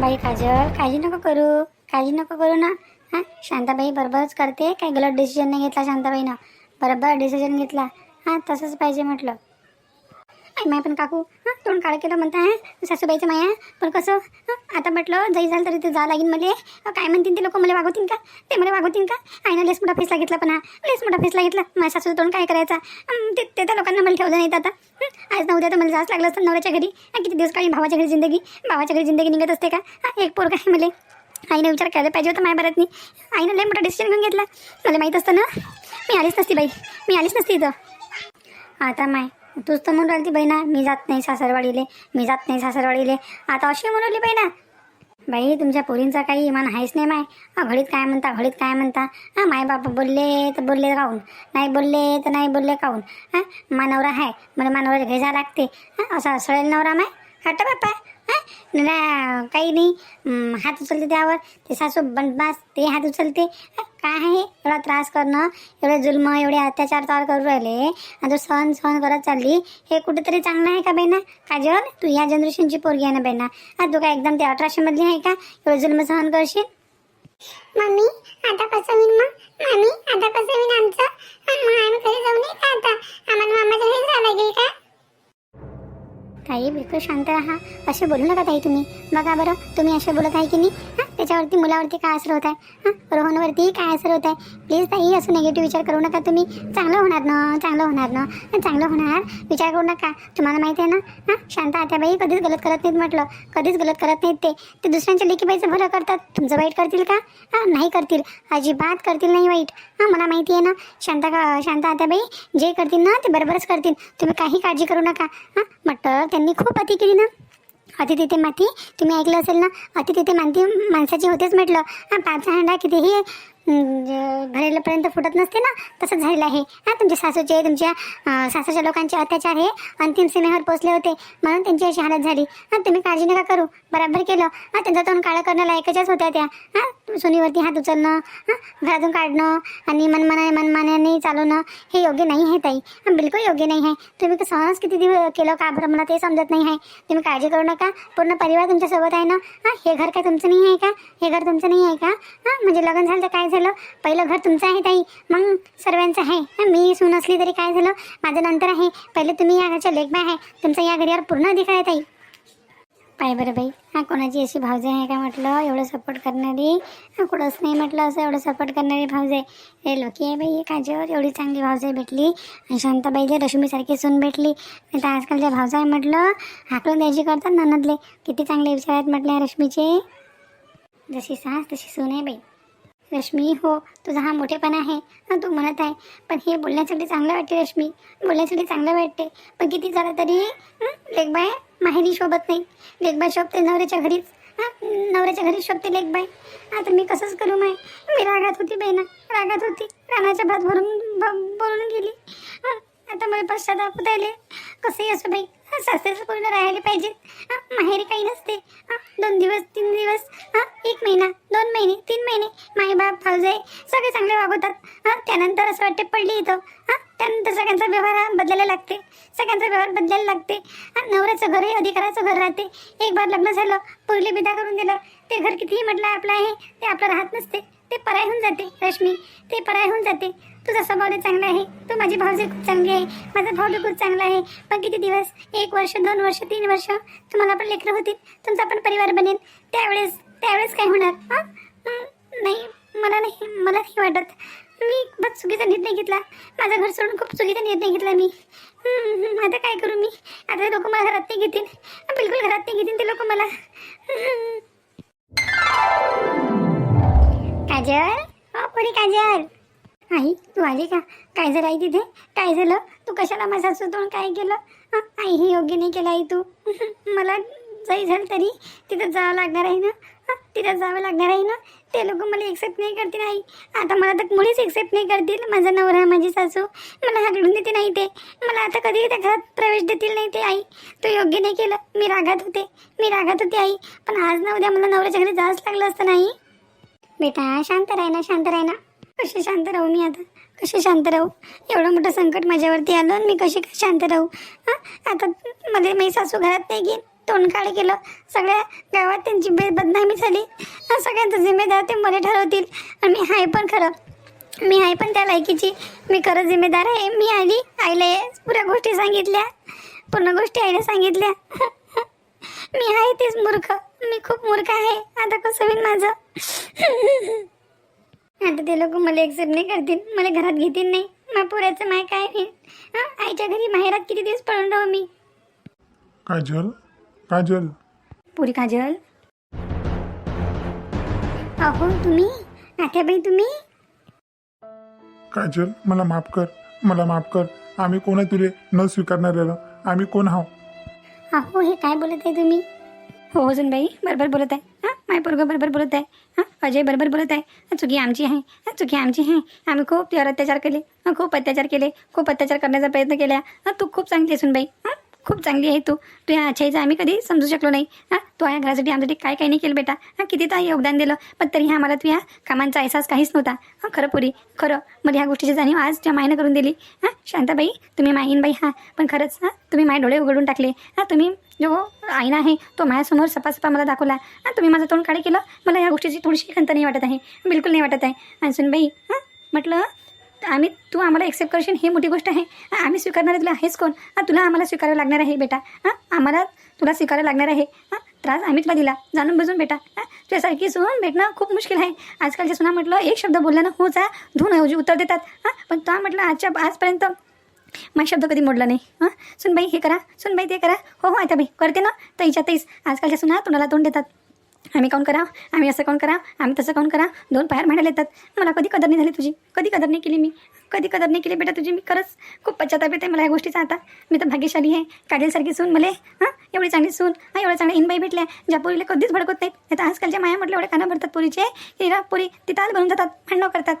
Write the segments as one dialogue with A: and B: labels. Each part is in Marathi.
A: बाई काजल काळजी नको करू काळजी नको करू ना. हां शांताबाई बरोबरच करते. काही गलत डिसिजन नाही घेतला शांताबाईनं. बरोबर डिसिजन घेतला. हां तसंच पाहिजे म्हटलं. आणि माय पण काकू. हां तोंड काळं केलं म्हणता आहे सासूबाईचं माया. पण कसं आता म्हटलं जाई झालं तरी ते जा लागेल मला काय म्हणतील ते लोक मला वागवतील का? ते मला वागवतील का? आईनं लेस मोठा फेसला घेतला पण हा. लेस मोठा फेसला घेतला. माझ्या सासूचं तोंड काय करायचा? ते ते त्या लोकांना मला ठेवलं नाही आता. आज ना उद्या तर मला जास्त लागलं असतं नवऱ्याच्या घरी. किती दिवस काळी भावाच्या घरी जिंदगी? भावाच्या घरी जिंदगी निघत असते का? हं, एक पोर आहे मला. आईने विचार करायला पाहिजे होता माझ्या बरतनी आईनं लय मोठा डिसिजन घेऊन घेतला. मला माहीत असतं ना मी आलीच नसती बाई. मी आलीच नसती इथं. आता माय तूच तर म्हणून राहिली बहिणा मी जात नाही सासरवाडीले मी जात नाही सासरवाडीले. आता अशी म्हणून राहिली बहिणा. बाई तुमच्या पोरींचा काही इमान आहेच नाही माय. हा घडीत काय म्हणता घडीत काय म्हणता? हा माय बाप बोलले तर बोलले काहून नाही बोलले तर नाही बोलले काहून. हां मानवरा आहे मला मानवरा घेजा लागते. हां असा सळेल नवरा माय. हट्ट बाप्पा. हां? काही नाही. हात उचलते त्यावर. ते सासू बनबास ते हात उचलते. काय आहे? एवढा त्रास करणं एवढे जुल्म एवढे अत्याचार तार करू राहिले. आणि तू सहन सहन करत चालली. हे कुठेतरी चांगलं आहे का बहिणा? काजल तू या जनरेशनची पोरगी आहे ना बहिणा? आज तू काय एकदम ते अठराशे मधली आहे का? एवढे जुल्म सहन करशील?
B: मम्मी आता कसं होईल मग? मम्मी आता कसं होईल आमचं? आम्ही घरी जाऊ नये का आता? आम्हाला मामाच्या घरी जावं लागेल का?
A: ताई बिलकुल शांत राहा. असे बोलू नका ताई तुम्ही. बघा बरं तुम्ही असे बोलत आहे की नाही? हां त्याच्यावरती मुलावरती काय असर होत आहे? हां रोहनवरती काय असर होत आहे? प्लीज ताई असं निगेटिव्ह विचार करू नका तुम्ही. चांगलं होणार ना? चांगलं होणार ना? चांगलं होणार. विचार करू नका. तुम्हाला माहिती आहे ना? हां शांत आत्याबाई कधीच गलत करत नाहीत म्हटलं. कधीच गलत करत नाहीत ते. ते दुसऱ्यांच्या लेकीबाईचं भलं करतात. तुमचं वाईट करतील का? हां नाही करतील. अजिबात करतील नाही वाईट. हां मला माहिती आहे ना? शांता का शांत आत्याबाई जे करतील ना ते बरोबरच करतील. तुम्ही काही काळजी करू नका. हां म्हटलं त्यांनी खूप अति केली ना? अति तिथे माती तुम्ही ऐकलं असेल ना? अति तिथे माती माणसाची होतेच म्हटलं. हां पाच हांडा कितीही अं, फुटत नसते ना तसंच झालेलं आहे. हां तुमच्या सासूचे तुमच्या सासूच्या लोकांचे अत्याचार हे अंतिम सीमेवर पोचले होते म्हणून त्यांची अशी हालत झाली. हां तुम्ही काळजी नका करू. बराबर केलं. हां त्यांचं तोंड काळं करणं लायकाच्याच होत्या त्या. हां सुनीवरती हात उचलणं हां घरातून काढणं आणि मनमाना मनमान्याने चालवणं हे योग्य नाही आहे ताई. हां बिलकुल योग्य नाही आहे. तुम्ही सहज किती दिवस केलं का बरं? मला ते समजत नाही आहे. तुम्ही काळजी करू नका. पूर्ण परिवार तुमच्यासोबत आहे ना? हां हे घर काय तुमचं नाही आहे का? हे घर तुमचं नाही आहे का? हां म्हणजे लग्न झालं तर काय झालं? पहिलं घर तुमचं आहे ताई. मग सर्वांचं आहे. हां मी सून असली तरी काय झालं? माझं नंतर आहे. पहिले तुम्ही या घरच्या लेखबा आहे. तुमचा या घरीवर पूर्ण अधिकार आहे ताई. पाय बरं बाई. हा कोणाची अशी भावजे आहे का म्हटलं? एवढं सपोर्ट करणारी? हा कुठंच नाही म्हटलं असं एवढं सपोर्ट करणारी भावजे हे लकी आहे बाई काजवर एवढी चांगली भावजाई भेटली. आणि शांताबाईला रश्मीसारखी सून भेटली. नाही तर आजकालच्या आहे म्हटलं हाकलून द्यायची करतात ननदले. किती चांगले विचार आहेत म्हटलं रश्मीचे. जशी सास तशी सून आहे बाई. रश्मी हो तुझा हा मोठेपणा आहे. हा तू म्हणत आहे. पण हे बोलण्यासाठी चांगलं वाटते रश्मी. बोलण्यासाठी चांगलं वाटते. पण किती झालं तरी लेखबाय माहेरी शोभत नाही. लेखबाय शोभते नवऱ्याच्या घरीच. हां नवऱ्याच्या घरीच शोभते लेखबाय आता मी कसंच करू माय? मी रागात होती बहिणा. रागात होती. रानाच्या भात भरून भ- बोलून गेली. आता मला पश्चाताप होत आले कसंही असं बाई. सासऱ्याचं पूर्ण राहायला पाहिजे. माहेरी काही नसते. दोन दिवस तीन दिवस एक महिना दोन महिने तीन महिने माई बाप भाऊजाई सगळे चांगले वागवतात. त्यानंतर असं वाटते पडली इथं. त्यानंतर सगळ्यांचा व्यवहार बदलायला लागते. सगळ्यांचा व्यवहार बदलायला लागते. नवऱ्याचं घरही अधिकाराचं घर राहते. एक बार लग्न झालं पुरली बिदा करून दिलं ते घर कितीही म्हटलं आपलं आहे ते आपलं राहत नसते. ते पराय होऊन जाते रश्मी. ते पराय होऊन जाते. तुझा स्वभाव लय चांगला आहे. तू माझी भावजी खूप चांगली आहे. माझा भाऊ खूप चांगला आहे. पण किती दिवस एक वर्ष दोन वर्ष तीन वर्ष तुम्हाला पण लेकरं होतील. तुमचा पण परिवार बनेल. त्यावेळेस त्यावेळेस काय होणार? हां? नाही मला नाही मला नाही वाटत. मी बस चुकीचा निर्णय घेतला. माझं घर सोडून खूप चुकीचा निर्णय घेतला मी. आता काय करू मी? आता लोक मला घरात नाही घेतील. बिलकुल घरात नाही घेतील ते लोक मला. काजल? हो पोरी काजल. आई तू आली का? काय झालं आई तिथे? काय झालं? तू कशाला माझा सुतून काय केलं? आई हे योग्य नाही केलं आई तू. मला जाई झालं तरी तिथं जावं लागणार आहे ना? तिथं जावं लागणार आहे ना? ते लोक मला एक्सेप्ट नाही करतील आई. आता मला तर मुळीच एक्सेप्ट नाही करतील. माझा नवरा माझी सासू. मला हाकलून देते नाही ते. मला आता कधी त्या घरात प्रवेश देतील नाही ते आई. तू योग्य नाही केलं. मी रागात होते. मी रागात होते आई. पण आज ना उद्या मला नवऱ्याच्या घरी जावंच लागलं असतं नाही बेटा शांत राह ना शांत राह ना. कशी शांत राहू मी आता? कशी शांत राहू? एवढं मोठं संकट माझ्यावरती आलं आणि मी कशी काय शांत राहू? हां? आता मध्ये मी सासू घरात नाही गेली तोंडकाळ केलं. सगळ्या गावात त्यांची बदनामी झाली. सगळ्यांचं जिम्मेदार ते मला ठरवतील. आणि मी आहे पण खरं. मी आहे पण त्या लायकीची. मी खरं जिम्मेदार आहे. मी आली. आईला पुऱ्या गोष्टी सांगितल्या. पूर्ण गोष्टी आईला सांगितल्या. मी आहे तेच मूर्ख. मी खूप मूर्ख आहे. आता कसं होईल माझं? आता ते लोक मला एक्सेप्ट नाही करतील मला घरात घेतील नाही. मग पुऱ्याचं माय काय होईल हं? आईच्या घरी माहेरात किती दिवस पळून राहू मी?
C: काजल? काजल?
A: पुरी काजल? अहो तुम्ही? आत्याबाई तुम्ही?
C: काजल मला माफ कर मला माफ कर. आम्ही कोण आहे तुले न स्वीकारणाऱ्याला? आम्ही कोण आहो
A: अहो हे काय बोलत आहे तुम्ही? हो हो बाई बरोबर बोलत आहे. हां? माय पोरगं बरोबर बोलत आहे. हां? अजय बरोबर बोलत आहे. चुकी आमची आहे. चुकी आमची आहे. आम्ही खूप त्यावर अत्याचार केले. खूप अत्याचार केले. खूप अत्याचार करण्याचा प्रयत्न केला. तू खूप चांगली असून बाई हां? खूप चांगली आहे तू. तू या अच्छाईचं आम्ही कधी समजू शकलो नाही. हां तू या घरासाठी आमच्यासाठी काय काय नाही केलं बेटा? हां किती तर योगदान दिलं पण तरी ह्या आम्हाला तू ह्या कामांचा अहसास काहीच नव्हता. हां खरं पुरी खरं. मला ह्या गोष्टीची जाणीव आज त्या मायनं करून दिली. हां शांताबाई तुम्ही माहीन बाई हां. पण खरंच हां तुम्ही माझे डोळे उघडून टाकले. हां तुम्ही जो आईना आहे तो माझ्यासमोर सपासपा मला दाखवला. हां तुम्ही माझं तोंड काढे केलं. मला या गोष्टीची थोडीशी खंत नाही वाटत आहे. बिलकुल नाही वाटत आहे. आणि सुनबाई हां म्हटलं आम्ही तू आम्हाला एक्सेप्ट करशील ही मोठी गोष्ट आहे. आम्ही स्वीकारणारे तुला. आहेच कोण? हां तुला आम्हाला स्वीकारावं लागणार आहे बेटा. हां आम्हाला तुला स्वीकारावं लागणार आहे. हां त्रास आम्ही तुला दिला जाणून बुजून बेटा. हां तुझ्यासारखी सून भेटणं खूप मुश्किल आहे. आजकालच्या सुना म्हटलं एक शब्द बोलला ना हो जा धून ऐवजी उत्तर देतात. हां पण तो म्हटलं आजच्या आजपर्यंत माझा शब्द कधी मोडला नाही. हां सुनबाई हे करा. सुनबाई ते करा. हो हो आता बाई करते ना. तईच्या तईच आजकालच्या सुना तोंडाला तोंड देतात. आम्ही काऊन करा आम्ही असं काऊन करा आम्ही तसं काऊन करा दोन पायर भांडायला येतात. मला कधी कदर नाही झाली तुझी. कधी कदर नाही केली मी. कधी कदर नाही केली बेटा तुझी. मी खरंच खूप पश्चाताप येते मला या गोष्टीचा आता. मी तर भाग्यशाली आहे. काजलसारखी सून मले. हां? एवढी चांगली सून. हां एवढ्या चांगल्या इनबाई भेटल्या. ज्या पोरीला कधीच भडकत नाहीत. नाही तर आजकालच्या माया म्हटलं एवढे काना भरतात पोरीचे. हिरा पोरी तिथं बनून जातात. भांडणं करतात.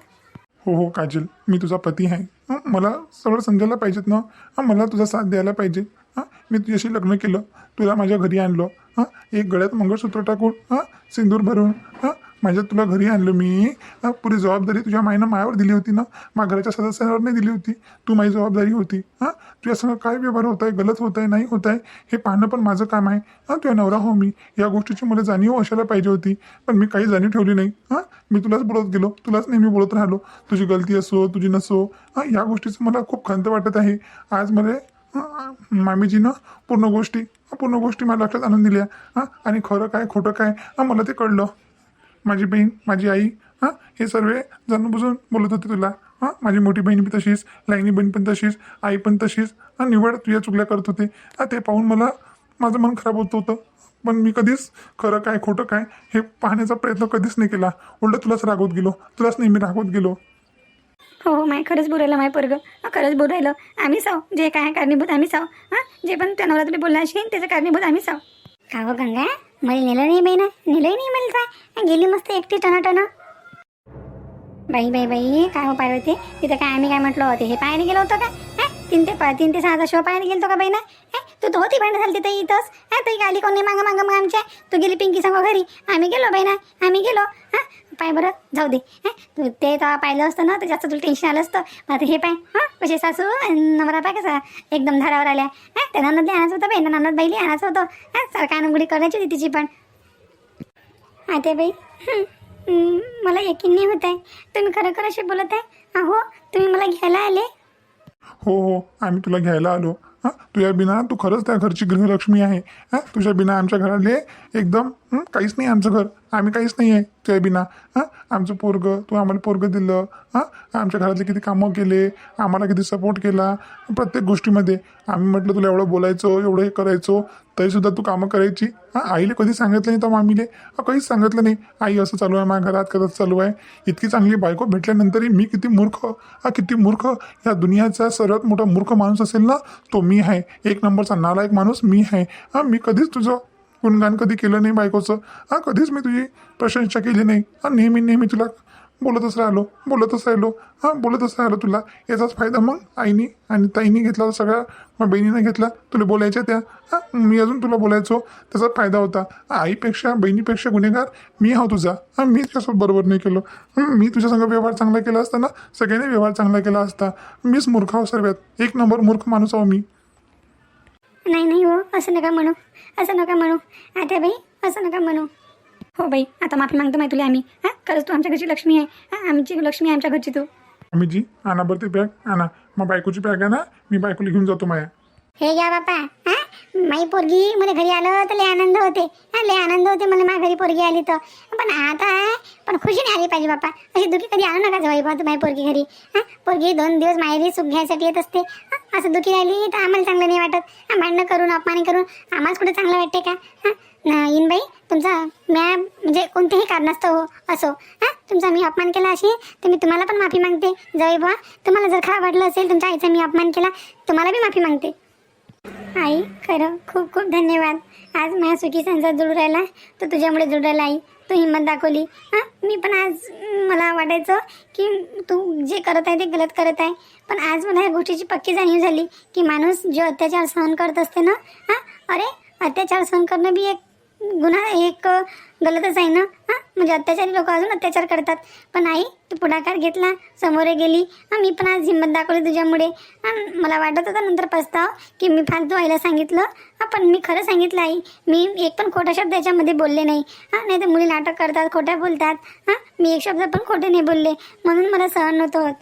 C: हो हो काजल मी तुझा पती आहे. मला सगळं समजायला पाहिजेत ना? मला तुझा साथ द्यायला पाहिजे. हां मी तुझ्याशी लग्न केलं तुला माझ्या घरी आणलं. हां एक गळ्यात मंगळसूत्र टाकून हां सिंदूर भरून हां माझ्या तुला घरी आणलं मी. पुरी जबाबदारी तुझ्या माईनं मायावर दिली होती ना? माझ्या घराच्या सदस्यांवर नाही दिली होती. तू माझी जबाबदारी होती. हां तुझ्या सगळं काय व्यवहार होत आहे गलत होत आहे नाही होत आहे हे पाहणं पण माझं काम आहे. हां तुझ्या नवरा हो मी. या गोष्टीची मला जाणीव असायला पाहिजे होती. पण मी काही जाणीव ठेवली नाही. हां मी तुलाच बोलत गेलो. तुलाच नेहमी बोलत राहिलो. तुझी गलती असो तुझी नसो. हां या गोष्टीचं मला खूप खंत वाटत आहे. आज मला मामीजीनं पूर्ण गोष्टी पूर्ण गोष्टी मला लक्षात आणून दिल्या. हां आणि खरं काय खोटं काय मला ते कळलं. माझी बहीण माझी आई हां हे सर्व जाणून बुजून बोलत होते तुला. हां माझी मोठी बहीण बी तशीच लाईनी बहीण पण तशीच आई पण तशीच हां निवड तुझ्या चुकल्या करत होते. हां ते पाहून मला माझं मन खराब होत होतं. पण मी कधीच खरं काय खोटं काय हे पाहण्याचा प्रयत्न कधीच नाही केला. उलट तुलाच रागवत गेलो. तुलाच नेहमी रागवत गेलो.
A: हो हो माय खरंच बोलायला माय पोरगं. खरंच बोल राहिलं आम्ही साव. जे काय कारणीभूत आम्ही साव. हां जे पण त्या नवरा तुला बोलला असेल त्याचं कारणीभूत आम्ही साव. का हो गंगा? मला नेलं नाही बाई ना नेलंही नाही मला काय गेली मस्त एकटी टनाटन बाई बाई बाई काय हो पाहिजे होते तिथं काय आम्ही काय म्हटलं होते? हे पाहायला गेलो होतो का? तीन ते पा तीन ते सहाचा शो पाहायला गेलो का बाई ए तू तर होती भांडण झाली तिथं इथंच. हा ताई आली कोणी मागं मागं मग आमच्या? तू गेली पिंकी सांगो घरी. आम्ही गेलो बहिणा आम्ही गेलो. हां पाय बरं जाऊ दे. तू ते तेव्हा पाहिलं असतं ना तर जास्त तुला टेन्शन आलं असतं. पण आता हे पाय हां कसे सासू नवरा पाय कसा एकदम धारावर आल्या. हां त्या ननदली आणायचं होतं बाई ननद बाईली आणायचं होतं. हां सारखा अनुगुडी करायची होती तिची पण. आता बाई मला यकीन नाही होत आहे. तुम्ही खरं खरं असे बोलत आहे? अहो तुम्ही मला घ्यायला आले?
C: हो हो आम्ही तुला घ्यायला आलो. हां तुझ्या बिना तू खरंच त्या घरची गृहलक्ष्मी आहे. हां तुझ्या बिना आमच्या घराले एकदम हं, काहीच नाही आमचं घर. आम्ही काहीच नाही आहे तुझ्या बिना. हां आमचं पोरगं. तू आम्हाला पोरगं दिलं. हां आमच्या घरातले किती कामं केले. आम्हाला किती सपोर्ट केला. प्रत्येक गोष्टीमध्ये. आम्ही म्हटलं तुला एवढं बोलायचो एवढं हे करायचो. तरीसुद्धा तू कामं करायची. हां आईला कधी सांगितलं नाही तर मामीले. अं, काहीच सांगितलं नाही. आई असं चालू आहे माझ्या घरात करत चालू आहे. इतकी चांगली बायको भेटल्यानंतरही मी किती मूर्ख? हा किती मूर्ख? या दुनियाचा सर्वात मोठा मूर्ख माणूस असेल ना तो मी आहे. एक नंबरचा नालायक माणूस मी आहे. हां मी कधीच तुझं गुणगान कधी केलं नाही बायकोचं? हां कधीच मी तुझी प्रशंसा केली नाही. हां नेहमी नेहमी तुला बोलतच राहिलो बोलतच राहिलो. हां बोलतच राहिलो तुला. याचाच फायदा मग आईनी आणि ताईनी घेतला सगळ्या मग बहिणीनं घेतला. तुला बोलायच्या त्या. हां मी अजून तुला बोलायचो. त्याचा फायदा होता. आईपेक्षा बहिणीपेक्षा गुन्हेगार मी हा तुझा. हां मी त्यासोबत बरोबर नाही केलो. मी तुझ्यासंग व्यवहार चांगला केला असता ना सगळ्यांनी व्यवहार चांगला केला असता. मीच मूर्ख आहो सर्वात. एक नंबर मूर्ख माणूस आहो मी.
A: नाही नाही हो असं नका म्हणू. असं नका म्हणू. आता बाई असं नका म्हणू. हो बाई आता माफी मागतो माहिती तुला आम्ही. हां खरंच तू आमच्या घरची लक्ष्मी आहे. हां आमची लक्ष्मी आहे आमच्या घरची तू.
C: आम्ही जी आणा बरं ते बॅग आणा. मग बायकोची बॅग आहे ना मी बायकोला घेऊन जातो माया.
A: हे घ्या बापा हा? माई पोरगी मला घरी आलं तर लय आनंद होते. हा लय आनंद होते मला माझ्या घरी पोरगी आली तर. पण आता पण खुशीने आली पाहिजे बापा. अशी दुखी कधी आणू नका जवळ बा माझी पोरगी घरी. हा पोरगी दोन दिवस माहेरी सुख घ्यायसाठी येत असते. असं दुखी राहिली तर आम्हाला चांगलं नाही वाटत. भांडणं करून अपमान करून आम्हालाच कुठे चांगलं वाटते का? हा इन बाई तुमचा म्या म्हणजे कोणतेही कारणास्तव हो असो. हा तुमचा मी अपमान केला अशी तर मी तुम्हाला पण माफी मागते. जवळ बा तुम्हाला जर खराब वाटलं असेल तुमच्या आईचा मी अपमान केला तुम्हाला बी माफी मागते. आई खरं खूप खूप धन्यवाद. आज माझ्या सुखी संसार जुळू राहिला तर तुझ्यामुळे जुळू राहिला आई. तू हिंमत दाखवली. हां? मी पण आज मला वाटायचं की तू जे करत आहे ते गलत करत आहे. पण आज मला या गोष्टीची पक्की जाणीव झाली की माणूस जो अत्याचार सहन करत असते ना हां? अरे अत्याचार सहन करणं बी एक गुन्हा एक गलतच आहे ना? हां? म्हणजे अत्याचारी लोक अजून अत्याचार करतात. पण आई तू पुढाकार घेतला समोरे गेली. हां मी पण आज हिंमत दाखवली तुझ्यामुळे. हां मला वाटत होता नंतर पस्ताव की मी फालतू आईला सांगितलं. हां पण मी खरं सांगितलं आई. मी एक पण खोटा शब्द याच्यामध्ये बोलले नाही. हां नाही तर मुली नाटक करतात खोट्या बोलतात. हां मी एक शब्द पण खोटे नाही बोलले. म्हणून मला सहन नव्हतं होत.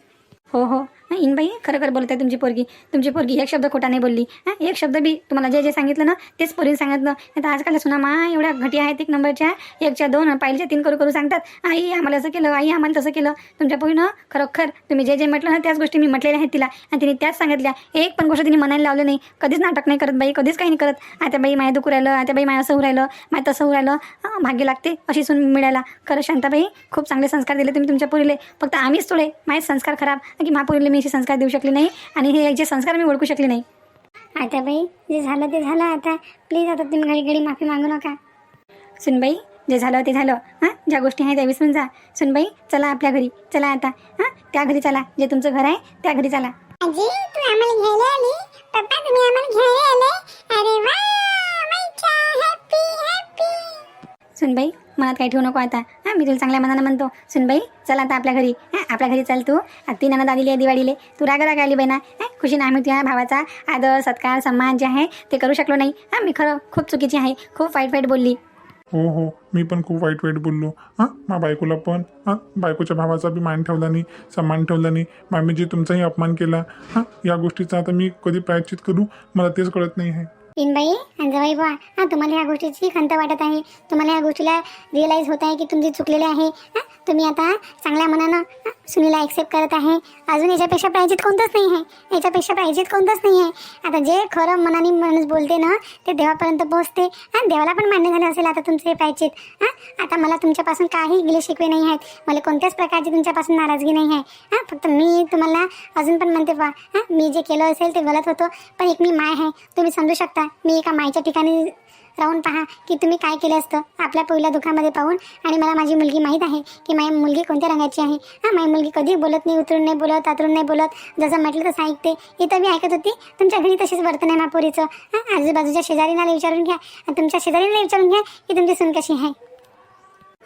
A: हो हो. इनबाई खरं खरं बोलत आहे तुमची पोरगी. तुमची पोरगी एक शब्द खोटा नाही बोलली. हां एक शब्द बी तुम्हाला जे जे सांगितलं ना तेच पोरीने सांगितलं. आता आजकाल सुना मा एवढ्या घटी आहेत एक नंबरच्या. एकच्या दोन पाहिलच्या तीन करू करू सांगतात. आई आम्हाला असं केलं आई आम्हाला तसं केलं. तुमच्या पोरीनं खरोखर तुम्ही जे जे म्हटलं ना त्याच गोष्टी मी म्हटलेल्या आहेत तिला. आणि तिने त्याच सांगितल्या. एक पण गोष्ट तिने म्हणायला लावलं नाही. कधीच नाटक नाही करत बाई कधीच काही नाही करत. आता बाई माय दुखू राहिलं आता बाई माय असं होऊ राहिलं माय तसं होऊ राहिलं. हां, भाग्य लागते अशी सून मिळायला. खरं शांताबाई खूप चांगले संस्कार दिले तुम्ही तुमच्या पोरीले. फक्त आम्हीच थोडे माझे संस्कार खराब. की महापोरीले मी असे संस्कार देऊ शकले नाही आणि हे जे संस्कार मी ओळखू शकले नाही. आता बाई जे झालं ते झालं आता. प्लीज आता तुम्ही घडी घडी माफी मागू नका. सुनबाई जे झालं ते झालं. हां? ज्या गोष्टी आहेत त्या विसरून जा. सुनबाई चला आपल्या घरी. चला आता. हां? त्या घरी चला. जे तुमचं घर आहे त्या घरी चला.
B: आजी तू आम्हाला घ्यायला आली? पप्पा तुम्ही आम्हाला घ्यायला आले? अरे वा!
A: सुनबाई मनात काही ठेवू नको आता. हां मी तुला चांगल्या मनानं म्हणतो. सुनबाई चल आता आपल्या घरी. हां आपल्या घरी चल तू. ती ननद आलेली आहे दिवाळीले. तू रागा राग आली बहिणा हां खुशीनं आम्ही तुझ्या भावाचा आदर सत्कार सन्मान जे आहे ते करू शकलो नाही. हां मी खरं खूप चुकीची आहे. खूप वाईट वाईट बोलली.
C: हो हो मी पण खूप वाईट वाईट बोललो. हां मा बायकोला पण. हां बायकोच्या भावाचा बी मान ठेवला नाही सन्मान ठेवला नाही. मामीजी तुमचाही अपमान केला. हां या गोष्टीचा आता मी कधी प्रायश्चित करू? मला तेच कळत नाही आहे.
A: इनबाई आणि जवाई बुवा हां तुम्हाला ह्या गोष्टीची खंत वाटत आहे. तुम्हाला ह्या गोष्टीला रिअलाईज होत आहे की तुमची चुकलेले आहे. हां तुम्ही आता चांगल्या मनानं सुनीला ॲक्सेप्ट करत आहे. अजून याच्यापेक्षा प्रायजित कोणतंच नाही आहे. याच्यापेक्षा प्रायजित कोणतंच नाही आहे. आता जे खरं मनाने माणूस बोलते ना ते देवापर्यंत पोहोचते. हां देवाला पण मान्य झालं असेल आता तुमचे प्रायचित. हां आता मला तुमच्यापासून काही गेले शिकवे नाही आहेत. मला कोणत्याच प्रकारची तुमच्यापासून नाराजगी नाही आहे. हां फक्त मी तुम्हाला अजून पण म्हणते बा. हां मी जे केलं असेल ते गलत होतं. पण एक मी माय आहे. तुम्ही समजू शकता. मी एका मायच्या ठिकाणी राहून पहा की तुम्ही काय केलं असतं. आपल्या पहिल्या दुःखामध्ये पाहून आणि मला माझी मुलगी माहीत आहे की माझी मुलगी कोणत्या रंगाची आहे. हां माझी मुलगी कधी बोलत नाही उतरून नाही बोलत आतरून नाही बोलत. जसं म्हटलं तसं ऐकते. इथं मी ऐकत होती. तुमच्या घरी तशीच वर्तन आहे मापुरीचं. हां आजूबाजूच्या शेजारीनाला विचारून घ्या. आणि तुमच्या शेजारीला विचारून घ्या की तुमची सून कशी आहे.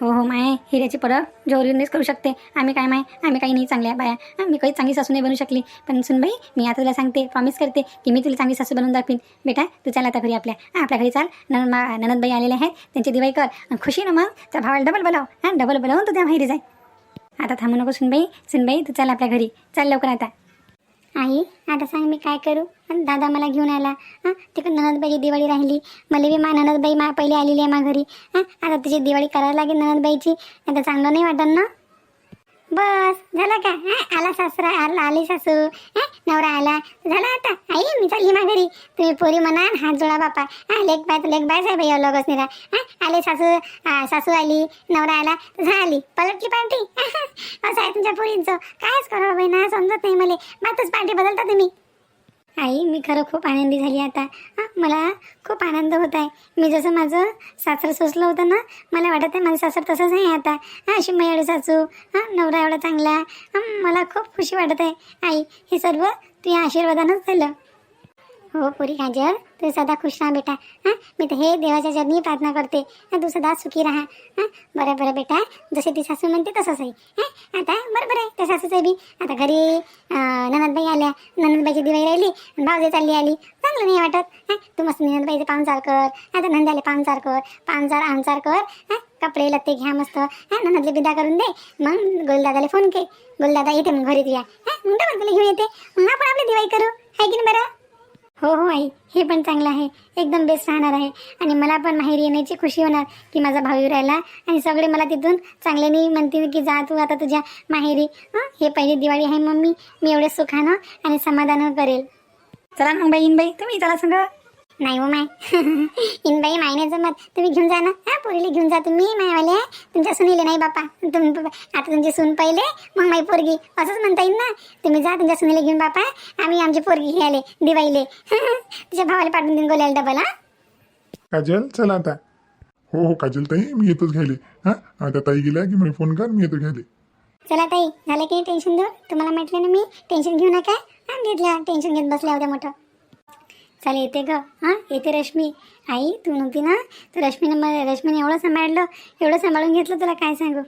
A: हो हो माय हिऱ्याची परत जोरीनेच करू शकते. आम्ही काय माय? आम्ही काही नाही चांगल्या बाया. मी काही चांगली सासू नाही बनू शकली. पण सुनबाई मी आता तुला सांगते प्रॉमिस करते की मी तुला चांगली सासू बनवून दाखवीन. बेटा तू चाल आता घरी आपल्या. आपल्या घरी चाल. नन मा ननदबाई आलेले आहेत. त्यांची दिवाळी कर. खुशी ना मग. त्या भावाला डबल बोलाव. हां डबल बोलावून तू त्या माहिती जाय. आता थांबू नको सुनबाई. सुनबाई तू चाल आपल्या घरी. चाल लवकर आता. आई आता सांग मी काय करू? आणि दादा मला घेऊन आला. हां तिकडे ननदबाईची दिवाळी राहिली. मला बी मा ननदबाई मा पहिले आलेली आहे मा घरी. हां आता तिची दिवाळी करायला लागेल ननदबाईची. आता चांगलं नाही वाटत ना? बस झालं का? हां आला सासरा आला आली सासू. हां नवरा आला. झालं आता? आई मी चालली माघारी. तुम्ही पोरी म्हणा हात जोडा बापा. हा लेख बाय लेख बाय साहेब लगच निरा हा आले सासू सासू आली नवरा आला झाली. पलटली पार्टी असं आहे तुमच्या पोरींचं कायच करावं बहिणा समजत नाही मला. मातच पार्टी बदलता तुम्ही. आई मी खरं खूप आनंदी झाली आता. मला खूप आनंद होत आहे. मी जसं माझं सासर सोसलं होतं ना मला वाटत आहे माझं सासर तसंच आहे आता. हां अशी मयाळी सासू हां नवरा एवढा चांगला. मला खूप खुशी वाटत आहे. आई हे सर्व तुझ्या आशीर्वादानंच झालं. हो पुरी काजल तू सदा खुश राहा बेटा. हां मी तर हे देवाच्या चरणी प्रार्थना करते. हां तू सदा सुखी राहा. हां बरं बरं बेटा. जसे ती सासू म्हणते तसंच आहे. हां आता बरोबर आहे त्या सासूचं बी. आता घरी ननदबाई आल्या. ननदबाईची दिवाळी राहिली भावजे चालली आली. चांगलं नाही वाटत. हां तू मस्त ननदबाईचे पाहुणचार कर. आता नंदाले पाहुणचार कर. पाहुणचार आमचार कर. हां कपडे लत्ते घ्या मस्त. हां ननदले बिदा करून दे. मग गोलदादाला फोन के गोलदादा येते मग घरी तुझ्या हां मग डबल घेऊन येते. मग आपण आपली दिवाळी करू. आहे की नाही बरं? हो हो आई. हे पण चांगलं आहे. एकदम बेस्ट राहणार आहे. आणि मला पण माहेरी येण्याची खुशी होणार की माझा भाऊ राहिला आणि सगळे मला तिथून चांगल्याने म्हणतील की जा तू आता तुझ्या माहेरी. हे पहिली दिवाळी आहे मम्मी. मी एवढे सुखानं आणि समाधानं करेल.
D: चला मग बाई बाई तुम्ही चला सांगा.
A: नाही हो माय. इनबाई माय नाही जमत. तुम्ही घेऊन जा ना. हा पोरीला घेऊन जा तुम्ही मायवाले. तुमच्या सुनीले नाही बापा. तुम आता तुमची सून पहिले मग माई पोरगी. असंच म्हणता येईल ना. तुम्ही जा तुमच्या सुनीला घेऊन बापा. आम्ही आमची पोरगी घ्यायले दिवाळीले. तुझ्या भावाला पाठवून देऊन गोल्याला डबल हा.
C: काजल चला आता. हो हो काजल ताई मी येतोच घ्यायले. हां आता ताई गेल्या की मला फोन कर मी येतो घ्यायले.
A: चला ताई झालं की टेन्शन दूर तुम्हाला म्हटलं ना मी टेन्शन घेऊ नका. हा घेतलं टेन्शन घेत बसल्या होत्या मोठं. चल येते ग. हां येते रश्मी. आई तू नव्हती ना. तर रश्मीनं मला रश्मीने एवढं सांभाळलं. एवढं सांभाळून घेतलं तुला काय सांगू?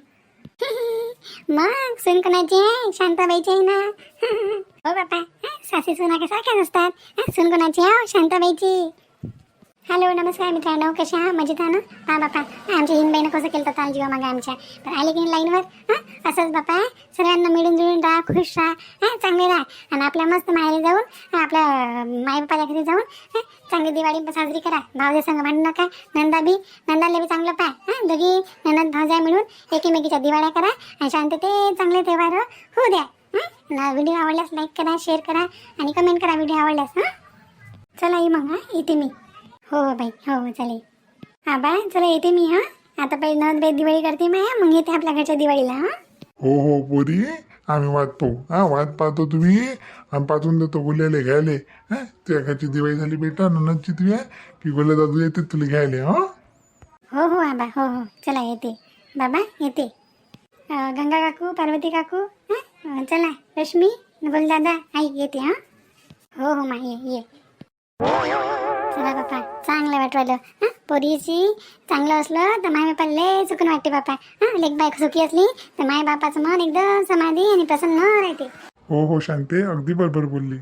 A: मग सून कोणाची आहे? शांताबाईची आहे ना? हो बापा. सासे सुना कसा काय असतात? हं, सून कोणाची आहे? हो, शांताबाईची. हॅलो नमस्कार मित्रांनो. कशा हा मजेत ना? हा बापा. आमच्या बहिणं कसं केलं होतं जीवा मागे आमच्या? तर आले की लाईनवर? हां? असंच बापा. सगळ्यांना मिळून जुळून राहा खुश राहा. हां चांगले राहा. आणि आपल्या मस्त माहेरी जाऊन आपल्या माईबापाच्या घरी जाऊन चांगली दिवाळी साजरी करा. भावजे संग भांडू नका. नंदा बी नंदाला बी चांगलं पाय हां दोघी नंदात भावजा मिळून एकीमेकीच्या दिवाळ्या करा. आणि शांतते चांगले त्योहार हो. होऊ द्या. हां? व्हिडिओ आवडल्यास लाईक करा शेअर करा आणि कमेंट करा व्हिडिओ आवडल्यास. हां? चला ये मग हां. येते मी. हो हो बाई हो हो चालेल. हा बाय चला येते मी हां. आता पहिले नवद बाई दिवाळी करते मी हां मग येते आपल्या घरच्या दिवाळीला हां.
C: हो हो पोरी. आम्ही पाहू. हां वाट पाहतो तुम्ही. आम्ही पाठवून देतो गुल्याले घ्यायले. हां त्या घरची दिवाळी झाली बेटा ननदची तुझ्या की गुल्या दादू येते तुला घ्यायले हां.
A: हो हो आबा हो हो. चला येते. बाबा येते. अं, गंगा काकू पार्वती काकू हां. अं, चला रश्मी दादा आई येते हां. हो हो मा ये ये. चला बापा चांगलं वाटवायलं हां? पोरीची चांगलं असलं तर माय बापाला लय चुकून वाटते बापा. हां? लेख बायक सुखी असली तर माय बापाचं मन एकदम समाधी आणि प्रसन्न राहते.
C: हो हो शांते अगदी बरोबर बोलली.